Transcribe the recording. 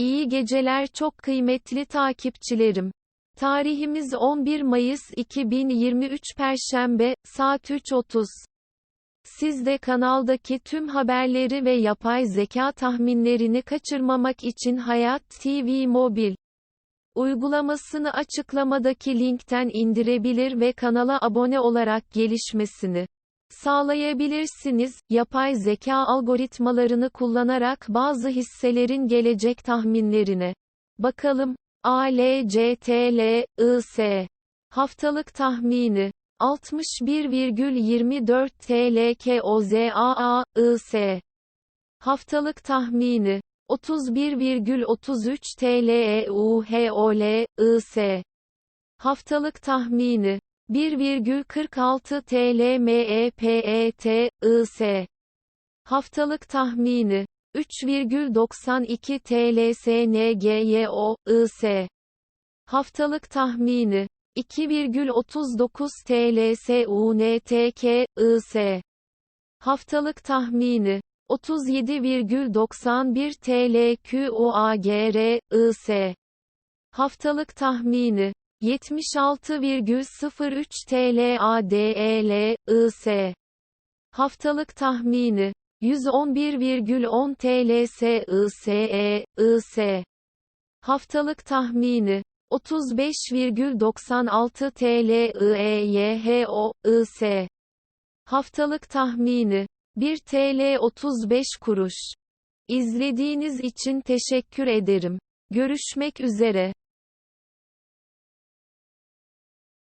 İyi geceler çok kıymetli takipçilerim. Tarihimiz 11 Mayıs 2023 Perşembe, saat 3.30. Siz de kanaldaki tüm haberleri ve yapay zeka tahminlerini kaçırmamak için Hayat TV Mobil uygulamasını açıklamadaki linkten indirebilir ve kanala abone olarak gelişmesini sağlayabilirsiniz. Yapay zeka algoritmalarını kullanarak bazı hisselerin gelecek tahminlerine bakalım. ALCTL, IS. Haftalık tahmini. 61,24 TL KOZAA, IS. Haftalık tahmini. 31,33 TL EUHOL, IS. Haftalık tahmini. 1,46 TL MEPET, IS. Haftalık tahmini. 3,92 TL SNGYO, IS. Haftalık tahmini. 2,39 TL SUNTK, IS. Haftalık tahmini. 37,91 TL QUAGR, IS. Haftalık tahmini. 76,03 TL ADEL, IS. Haftalık tahmini. 111,10 TL SISE, IS. Haftalık tahmini. 35,96 TL IEYHO, IS. Haftalık tahmini. 1 TL 35 kuruş. İzlediğiniz için teşekkür ederim. Görüşmek üzere.